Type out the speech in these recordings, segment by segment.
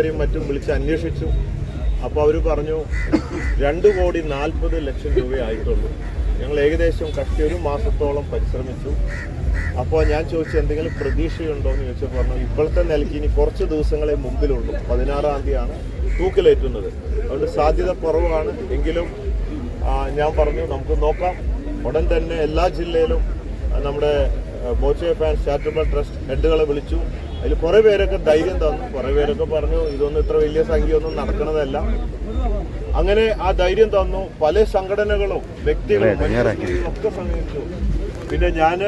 മറ്റും വിളിച്ച് അന്വേഷിച്ചു. അപ്പോൾ അവർ പറഞ്ഞു രണ്ട് കോടി നാൽപ്പത് ലക്ഷം രൂപയായിട്ടുള്ളൂ ഞങ്ങൾ ഏകദേശം കഷ്ടി ഒരു മാസത്തോളം പരിശ്രമിച്ചു. അപ്പോൾ ഞാൻ ചോദിച്ചു എന്തെങ്കിലും പ്രതീക്ഷയുണ്ടോ? എന്ന് ചോദിച്ചപ്പോൾ പറഞ്ഞു ഇപ്പോഴത്തെ നിലയ്ക്ക് ഇനി കുറച്ച് ദിവസങ്ങളെ മുമ്പിലുള്ളൂ. പതിനാറാം തീയതിയാണ് തൂക്കിലേറ്റുന്നത്. അതുകൊണ്ട് സാധ്യത കുറവാണ്. എങ്കിലും ഞാൻ പറഞ്ഞു നമുക്ക് നോക്കാം. ഉടൻ തന്നെ എല്ലാ ജില്ലയിലും നമ്മുടെ ബോച്ചെ ഫാൻസ് ചാരിറ്റബിൾ ട്രസ്റ്റ് ഹെഡുകളെ വിളിച്ചു. അതിൽ കുറേ പേരൊക്കെ ധൈര്യം തന്നു. കുറേ പേരൊക്കെ പറഞ്ഞു ഇതൊന്നും ഇത്ര വലിയ സംഖ്യ ഒന്നും നടക്കണതല്ല. അങ്ങനെ ആ ധൈര്യം തന്നു. പല സംഘടനകളും വ്യക്തികളും ഒക്കെ സമീപിച്ചു പിന്നെ ഞാൻ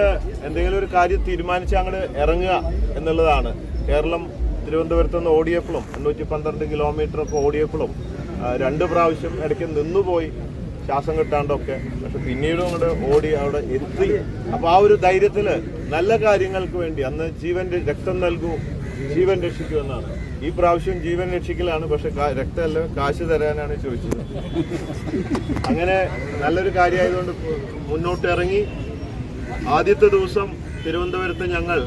എന്തെങ്കിലും ഒരു കാര്യം തീരുമാനിച്ച് അങ്ങോട്ട് ഇറങ്ങുക എന്നുള്ളതാണ്. കേരളം തിരുവനന്തപുരത്ത് നിന്ന് ഓടിയപ്പോഴും എണ്ണൂറ്റി പന്ത്രണ്ട് കിലോമീറ്റർ ഒക്കെ ഓടിയപ്പോഴും രണ്ട് പ്രാവശ്യം ഇടയ്ക്ക് നിന്നുപോയി. ശ്വാസം കിട്ടാണ്ടൊക്കെ. പക്ഷെ പിന്നീടും അങ്ങോട്ട് ഓടി അവിടെ എത്തി. അപ്പൊ ആ ഒരു ധൈര്യത്തിൽ നല്ല കാര്യങ്ങൾക്ക് വേണ്ടി അന്ന് ജീവൻ രക്തം നൽകൂ ജീവൻ രക്ഷിക്കൂ എന്നാണ്. ഈ പ്രാവശ്യം ജീവൻ രക്ഷിക്കലാണ് പക്ഷെ രക്തമല്ല കാശ് തരാനാണ് ചോദിച്ചത്. അങ്ങനെ നല്ലൊരു കാര്യമായതുകൊണ്ട് മുന്നോട്ട് ഇറങ്ങി ആദ്യത്തെ ദിവസം തിരുവനന്തപുരത്ത് ഞങ്ങൾ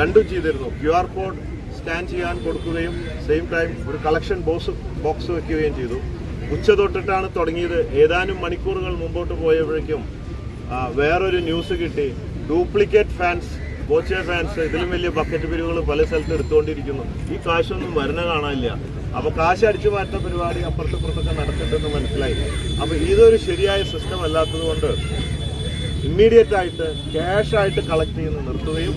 രണ്ടും ചെയ്തിരുന്നു. ക്യു ആർ കോഡ് സ്കാൻ ചെയ്യാൻ കൊടുക്കുകയും സെയിം ടൈം ഒരു കളക്ഷൻ ബോക്സ് ബോക്സ് വെക്കുകയും ചെയ്തു. ഉച്ച തൊട്ടിട്ടാണ് തുടങ്ങിയത്. ഏതാനും മണിക്കൂറുകൾ മുമ്പോട്ട് പോയപ്പോഴേക്കും വേറൊരു ന്യൂസ് കിട്ടി. ഡ്യൂപ്ലിക്കേറ്റ് ഫാൻസ് ബോച്ചെ ഫാൻസ് ഇതിലും വലിയ ബക്കറ്റ് പിരിവുകൾ പല സ്ഥലത്ത് എടുത്തുകൊണ്ടിരിക്കുന്നു. ഈ കാശൊന്നും വരുന്ന കാണാനില്ല. അപ്പൊ കാശ് അടിച്ചു മാറ്റുന്ന പരിപാടി അപ്പുറത്തപ്പുറത്തൊക്കെ നടക്കുന്നുണ്ടെന്ന് മനസ്സിലായി. അപ്പൊ ഇതൊരു ശരിയായ സിസ്റ്റം അല്ലാത്തത് കൊണ്ട് ഇമ്മീഡിയറ്റ് ആയിട്ട് ക്യാഷ് ആയിട്ട് കളക്ട് ചെയ്യുന്ന നിർത്തുകയും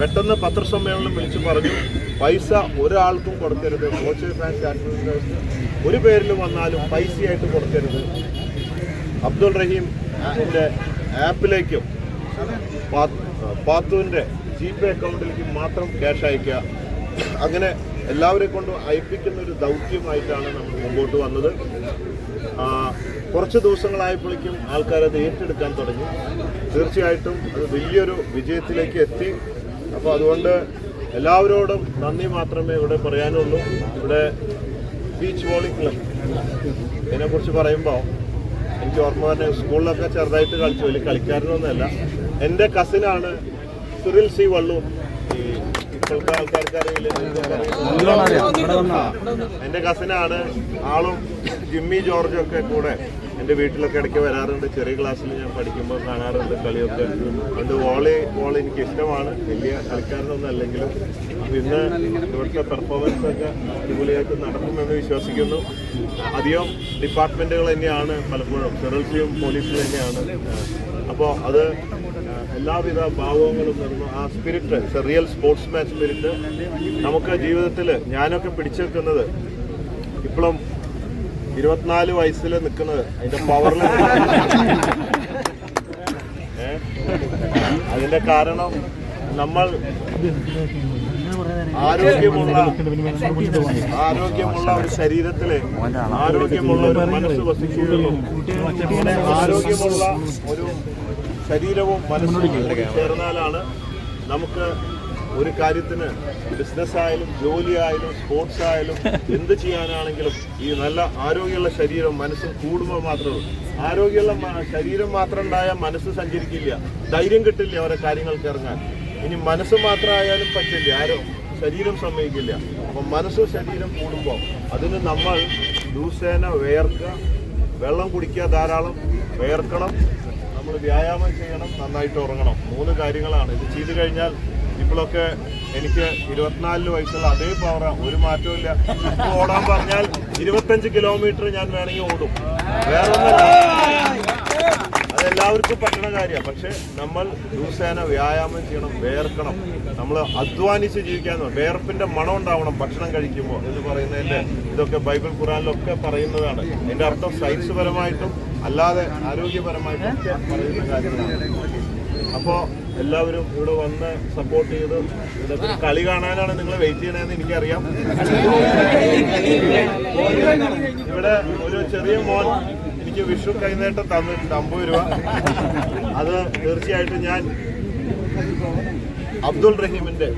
പെട്ടെന്ന് പത്രസമ്മേളനം വിളിച്ചു പറഞ്ഞു പൈസ ഒരാൾക്കും കൊടുക്കരുത്. കോച്ച് ഫാൻസ് അഡ്മിനിസ്ട്രേഷൻ ഒരു പേരിൽ വന്നാലും പൈസയായിട്ട് കൊടുക്കരുത്. അബ്ദുൾ റഹീം ആപ്പിലേക്കും പാത്തുവിന്റെ ജി പേ അക്കൗണ്ടിലേക്കും മാത്രം ക്യാഷ് അയക്കുക അങ്ങനെ എല്ലാവരെ കൊണ്ടും അയപ്പിക്കുന്ന ഒരു ദൗത്യമായിട്ടാണ് നമ്മൾ മുമ്പോട്ട് വന്നത്. കുറച്ച് ദിവസങ്ങളായപ്പോഴേക്കും ആൾക്കാരത് ഏറ്റെടുക്കാൻ തുടങ്ങി. തീർച്ചയായിട്ടും അത് വലിയൊരു വിജയത്തിലേക്ക് എത്തി. അപ്പോൾ അതുകൊണ്ട് എല്ലാവരോടും നന്ദി മാത്രമേ ഇവിടെ പറയാനുള്ളൂ. ഇവിടെ ബീച്ച് വോളി ക്ലബ് ഇതിനെക്കുറിച്ച് പറയുമ്പോൾ എനിക്ക് ഓർമ്മ തന്നെ സ്കൂളിലൊക്കെ ചെറുതായിട്ട് കളിച്ചു. വലിയ കളിക്കാരനൊന്നുമല്ല. എന്റെ കസിനാണ് സുറിൽ സി വള്ളു. ഈ ഇപ്പോഴത്തെ ആൾക്കാർക്ക് അറിയില്ല എന്റെ കസിനാണ് ആളും ജിമ്മി ജോർജും ഒക്കെ കൂടെ എന്റെ വീട്ടിലൊക്കെ ഇടയ്ക്ക് വരാറുണ്ട്. ചെറിയ ക്ലാസ്സിൽ ഞാൻ പഠിക്കുമ്പോൾ കാണാറുണ്ട് കളിയൊക്കെ. അതുകൊണ്ട് വോളി വോളി എനിക്ക് ഇഷ്ടമാണ്. വലിയ കളിക്കാരനൊന്നും അല്ലെങ്കിലും ഇന്ന് ഇവിടുത്തെ പെർഫോമൻസ് ഒക്കെ അടിപൊളിയായിട്ട് നടക്കുമെന്ന് വിശ്വസിക്കുന്നു. അധികം ഡിപ്പാർട്ട്മെന്റുകൾ തന്നെയാണ് പലപ്പോഴും. ഫെറൽസിയും പോലീസും തന്നെയാണ്. അപ്പോൾ അത് എല്ലാവിധ ഭാവങ്ങളും നിർമ്മ ആ spirit real sportsman spirit നമുക്ക് ജീവിതത്തിൽ ഞാനൊക്കെ പിടിച്ചു ഇപ്പോഴും ഇരുപത്തിനാല് വയസ്സിൽ നിൽക്കുന്നത് അതിന്റെ പവറിൽ അതിന്റെ കാരണം നമ്മൾ ആരോഗ്യമുള്ള ആരോഗ്യമുള്ള ഒരു ശരീരത്തിൽ ആരോഗ്യമുള്ള ഒരു മനസ്സ് വസിക്കുകയുള്ളൂ. ആരോഗ്യമുള്ള ഒരു ശരീരവും മനസ്സും ചേർന്നാലാണ് നമുക്ക് ഒരു കാര്യത്തിന് ബിസിനസ് ആയാലും ജോലി ആയാലും സ്പോർട്സ് ആയാലും എന്ത് ചെയ്യാനാണെങ്കിലും ഈ നല്ല ആരോഗ്യമുള്ള ശരീരം മനസ്സും കൂടുമ്പോൾ മാത്രമേ ആരോഗ്യമുള്ള ശരീരം മാത്രം ഉണ്ടായാൽ മനസ്സ് സഞ്ചരിക്കില്ല. ധൈര്യം കിട്ടില്ല അവരെ കാര്യങ്ങൾക്ക് ഇറങ്ങാൻ. ഇനി മനസ്സ് മാത്രമായാലും പറ്റില്ല. ആരോ ശരീരം സമ്മതിക്കില്ല. അപ്പം മനസ്സും ശരീരം കൂടുമ്പോൾ അതിന് നമ്മൾ ദിവസേന വേർക്കുക. വെള്ളം കുടിക്കുക ധാരാളം. വേർക്കണം. നമ്മൾ വ്യായാമം ചെയ്യണം. നന്നായിട്ട് ഉറങ്ങണം. മൂന്ന് കാര്യങ്ങളാണ്. ഇത് ചെയ്തു കഴിഞ്ഞാൽ ഇപ്പോഴൊക്കെ എനിക്ക് ഇരുപത്തിനാലിന് വയസ്സുള്ള അതേ പവറ ഒരു മാറ്റവും ഇല്ല. ഓടാൻ പറഞ്ഞാൽ ഇരുപത്തഞ്ച് കിലോമീറ്റർ ഞാൻ വേണമെങ്കിൽ ഓടും. വേറൊന്നല്ല അതെല്ലാവർക്കും പറ്റണ കാര്യമാണ്. പക്ഷെ നമ്മൾ ദിവസേന വ്യായാമം ചെയ്യണം വേർക്കണം. നമ്മൾ അധ്വാനിച്ച് ജീവിക്കാൻ വേർപ്പിന്റെ മണം ഉണ്ടാവണം ഭക്ഷണം കഴിക്കുമ്പോൾ എന്ന് പറയുന്നതിന്റെ ഇതൊക്കെ ബൈബിൾ ഖുറാനിലൊക്കെ പറയുന്നതാണ്. അതിന്റെ അർത്ഥം സയൻസ് പരമായിട്ടും അല്ലാതെ ആരോഗ്യപരമായിട്ടും പറയുന്ന കാര്യങ്ങളാണ്. അപ്പോൾ എല്ലാവരും ഇവിടെ വന്ന് സപ്പോർട്ട് ചെയ്ത് കളി കാണാനാണ് നിങ്ങൾ വെയിറ്റ് ചെയ്യണതെന്ന് എനിക്കറിയാം. ഇവിടെ ഒരു ചെറിയ മോൻ എനിക്ക് വിഷു കൈനേട്ടം തന്നിട്ടുണ്ട് അമ്പത് രൂപ. അത് തീർച്ചയായിട്ടും ഞാൻ അബ്ദുൾ റഹീമിന്റെ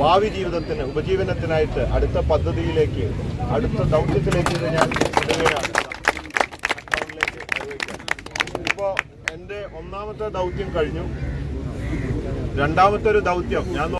ഭാവി ജീവിതത്തിന് ഉപജീവനത്തിനായിട്ട് അടുത്ത പദ്ധതിയിലേക്ക് അടുത്ത ദൗത്യത്തിലേക്ക് ഞാൻ ഇടുകയാണ് എന്റെ ഒന്നാമത്തെ ദൗത്യം കഴിഞ്ഞു. രണ്ടാമത്തെ ഒരു ദൗത്യം. ഞാൻ